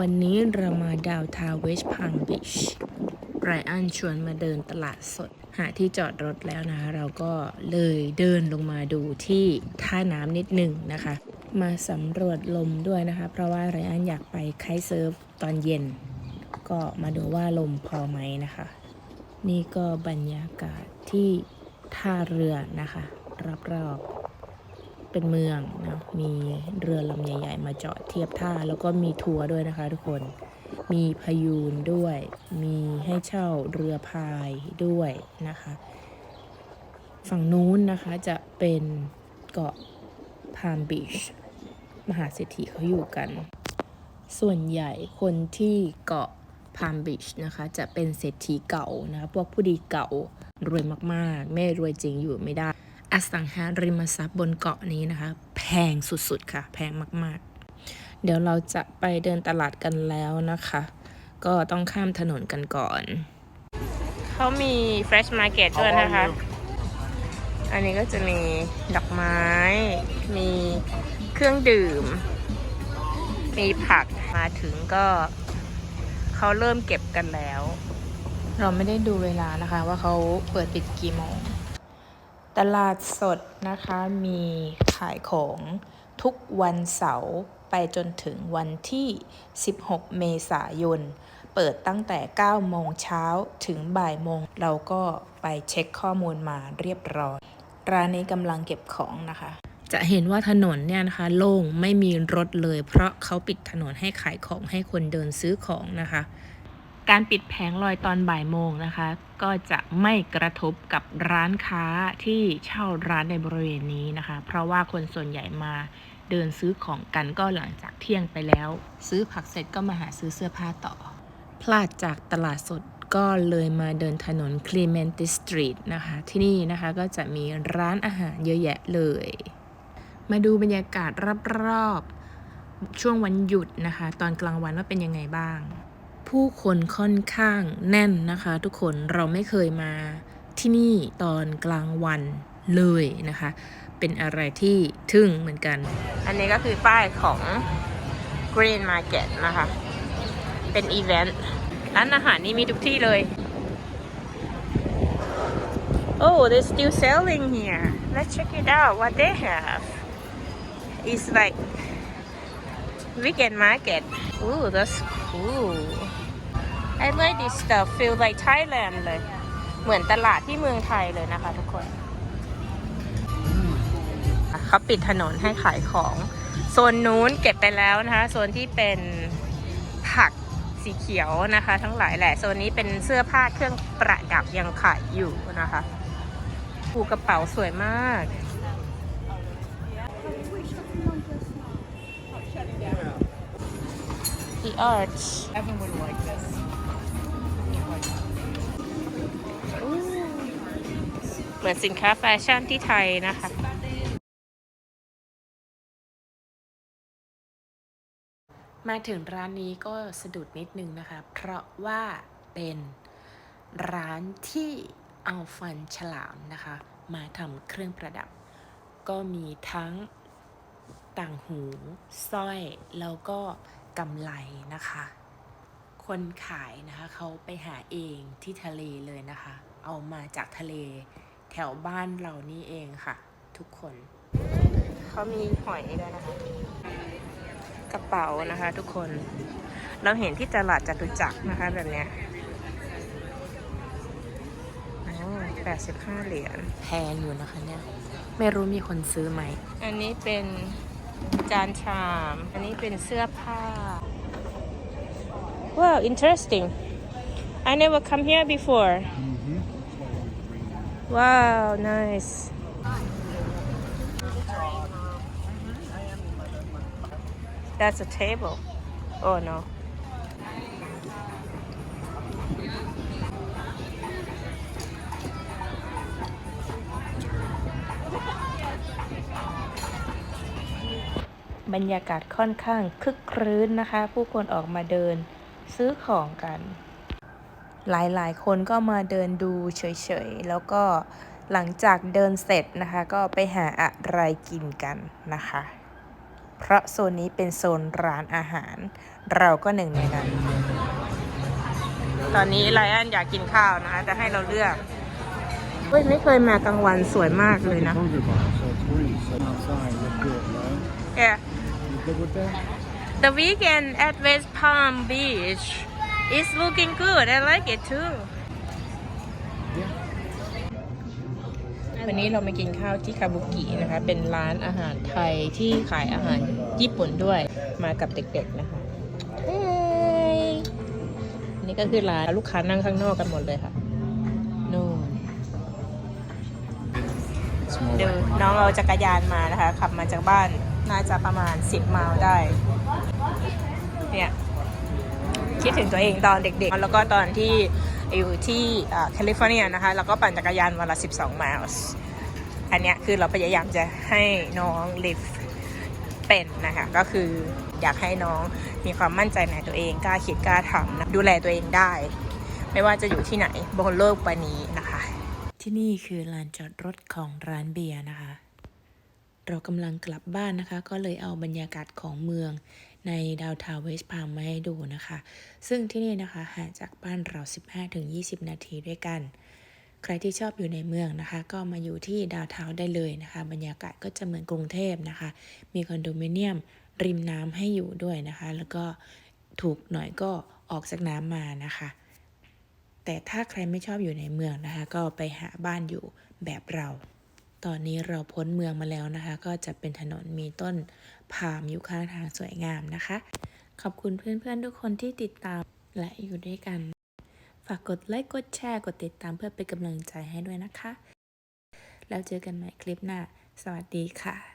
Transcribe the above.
วันนี้เรามาดาวทาวเวสพังบิชไรอันชวนมาเดินตลาดสด หาที่จอดรถแล้วนะคะ เราก็เลยเดินลงมาดูที่ท่าน้ำนิดหนึ่งนะคะ มาสำรวจลมด้วยนะคะ เพราะว่าไรอันอยากไปไคท์เซิร์ฟตอนเย็น ก็มาดูว่าลมพอไหมนะคะ นี่ก็บรรยากาศที่ท่าเรือนะคะ รอบๆ เป็นเมืองนะมีเรือลำใหญ่ ๆ มาจอดเทียบท่า แล้วก็มีทัวร์ด้วยนะคะทุกคน มีพายูนด้วย มีให้เช่าเรือพายด้วยนะคะ ฝั่งนู้นนะคะจะเป็นเกาะพามบีชมหาเศรษฐีเขาอยู่กัน ส่วนใหญ่คนที่เกาะพามบีชนะคะจะเป็นเศรษฐีเก่านะคะพวกผู้ดีเก่ารวยมากๆ ไม่รวยจริงอยู่ไม่ได้ อสังหาริมทรัพย์บนเกาะนี้นะคะ แพงสุดๆค่ะ แพงมากๆ เดี๋ยวเราจะไปเดินตลาดกันแล้วนะคะ ก็ต้องข้ามถนนกันก่อน เขามี Fresh Market ด้วยนะคะ อันนี้ก็จะมีดอกไม้ มีเครื่องดื่ม มีผักมาถึงก็เขาเริ่มเก็บกันแล้ว เราไม่ได้ดูเวลานะคะว่าเขาเปิดปิดกี่โมง ตลาดสดนะคะมีขายของทุกวันเสาร์ไปจนถึงวันที่ 16 เมษายน เปิดตั้งแต่ 9 โมงเช้าถึงบ่ายโมง เราก็ไปเช็คข้อมูลมาเรียบร้อย ร้านนี้กำลังเก็บของนะคะ จะเห็นว่าถนนเนี่ยนะคะ โล่งไม่มีรถเลย เพราะเขาปิดถนนให้ขายของให้คนเดินซื้อของนะคะ การปิดแผงลอยตอนบ่ายโมงนะคะ ก็จะไม่กระทบกับร้านค้าที่เช่าร้านในบริเวณนี้นะคะ เพราะว่าคนส่วนใหญ่มาเดินซื้อของกันก็หลังจากเที่ยงไปแล้ว ซื้อผักเสร็จก็มาหาซื้อเสื้อผ้าต่อ พลาดจากตลาดสดก็เลยมาเดินถนนคลีเมนติสตรีทนะคะ ที่นี่นะคะก็จะมีร้านอาหารเยอะแยะเลย มาดูบรรยากาศรอบๆช่วงวันหยุดนะคะ ตอนกลางวันว่าเป็นยังไงบ้าง ผู้คนค่อนข้างแน่นนะคะ ทุกคนเราไม่เคยมาที่นี่ตอนกลางวันเลยนะคะ เป็นอะไรที่ทึ่งเหมือนกัน อันนี้ก็คือป้ายของ Green Market นะคะ เป็นอีเวนต์ร้านอาหารนี่มีทุกที่เลย Oh they're still selling here let's check it out what they have it's like weekend market Ooh that's cool I like this stuff feel like Thailand เลย เหมือนตลาดที่เมืองไทยเลยนะคะทุกคนเขาปิดถนนให้ขายของโซนนู้นเก็บไปแล้วนะคะโซนที่เป็นผักสีเขียวนะคะ ทั้งหลายแหละโซนนี้เป็นเสื้อผ้าเครื่องประดับยังขายอยู่นะคะผูกระเป๋าสวยมาก The arch Evan would like this. เหมือนสินค้าแฟชั่นที่ไทยนะคะมาถึงร้านนี้ก็สะดุดนิดนึงนะคะ เพราะว่าเป็นร้านที่เอาฟันฉลามนะคะ มาทำเครื่องประดับ ก็มีทั้งต่างหูสร้อยแล้วก็กำไลนะคะ คนขายนะคะเขาไปหาเองที่ทะเลเลยนะคะ เอามาจากทะเล แถวบ้านเรานี่เองค่ะ ทุกคน เขามีหอยด้วยนะคะ กระเป๋านะคะ ทุกคน เราเห็นที่ตลาดจตุจักรนะคะ แบบเนี้ยแปดสิบห้าเหรียญแพงอยู่นะคะเนี่ย ไม่รู้มีคนซื้อไหม อันนี้เป็นจานชาม อันนี้เป็นเสื้อผ้า Wow interesting I never come here before Wow nice That's a table Oh no บรรยากาศค่อนข้างคึกครื้นนะคะ ผู้คนออกมาเดินซื้อของกัน หลายๆ คนก็มาเดินดูเฉยๆ แล้วก็หลังจากเดินเสร็จนะคะ ก็ไปหาอะไรกินกันนะคะ เพราะโซนนี้เป็นโซนร้านอาหาร เราก็หนึ่งในนั้น ตอนนี้ไลอ้อนอยากกินข้าวนะคะ จะให้เราเลือกเฮ้ยไม่เคยมากลางวันสวยมากเลยนะ Hunger bar, so it's green. So outside, look good, right? Yeah You good with that? the weekend at West Palm Beach is looking good I like it too Yeah. วันนี้เรามากินข้าวที่คาบุกินะคะ เป็นร้านอาหารไทยที่ขายอาหารญี่ปุ่นด้วย มากับเด็กๆนะคะเฮ้ยนี่ก็คือร้านลูกค้านั่งข้างนอกกันหมดเลยค่ะ นู่น It's more ดู like น้องเอาจักรยานมานะคะ ขับมาจากบ้านน่าจะประมาณ 10ไมล์ได้ เนี่ย คิดถึงตัวเองตอนเด็กๆ แล้วก็ตอนที่อยู่ที่แคลิฟอร์เนียนะคะ แล้วก็ปั่นจักรยานวันละ 12 ไมล์อันเนี้ยคือเราพยายามจะให้น้องลิฟเป็นนะคะ ก็คืออยากให้น้องมีความมั่นใจในตัวเองกล้าคิดกล้าทำนะดูแลตัวเองได้ ไม่ว่าจะอยู่ที่ไหนบนโลกใบนี้นะคะ ที่นี่คือลานจอดรถของร้านเบียร์นะคะ เรากำลังกลับบ้านนะคะ ก็เลยเอาบรรยากาศของเมือง ในดาวทาวเวสพามมาให้ดูนะคะ ซึ่งที่นี่นะคะห่างจากบ้านเรา 15-20 นาทีด้วยกัน ใครที่ชอบอยู่ในเมืองนะคะ ก็มาอยู่ที่ดาวทาวได้เลยนะคะ บรรยากาศก็จะเหมือนกรุงเทพนะคะ มีคอนโดมิเนียมริมน้ำให้อยู่ด้วยนะคะ แล้วก็ถูกหน่อยก็ออกจากน้ำมานะคะ แต่ถ้าใครไม่ชอบอยู่ในเมืองนะคะ ก็ไปหาบ้านอยู่แบบเรา ตอนนี้เราพ้นเมืองมาแล้วนะคะ ก็จะเป็นถนนมีต้นพามอยู่ข้างทางสวยงามนะคะ ขอบคุณเพื่อนๆทุกคนที่ติดตามและอยู่ด้วยกัน ฝากกดไลค์กดแชร์กดติดตามเพื่อเป็นกำลังใจให้ด้วยนะคะ แล้วเจอกันใหม่คลิปหน้า สวัสดีค่ะ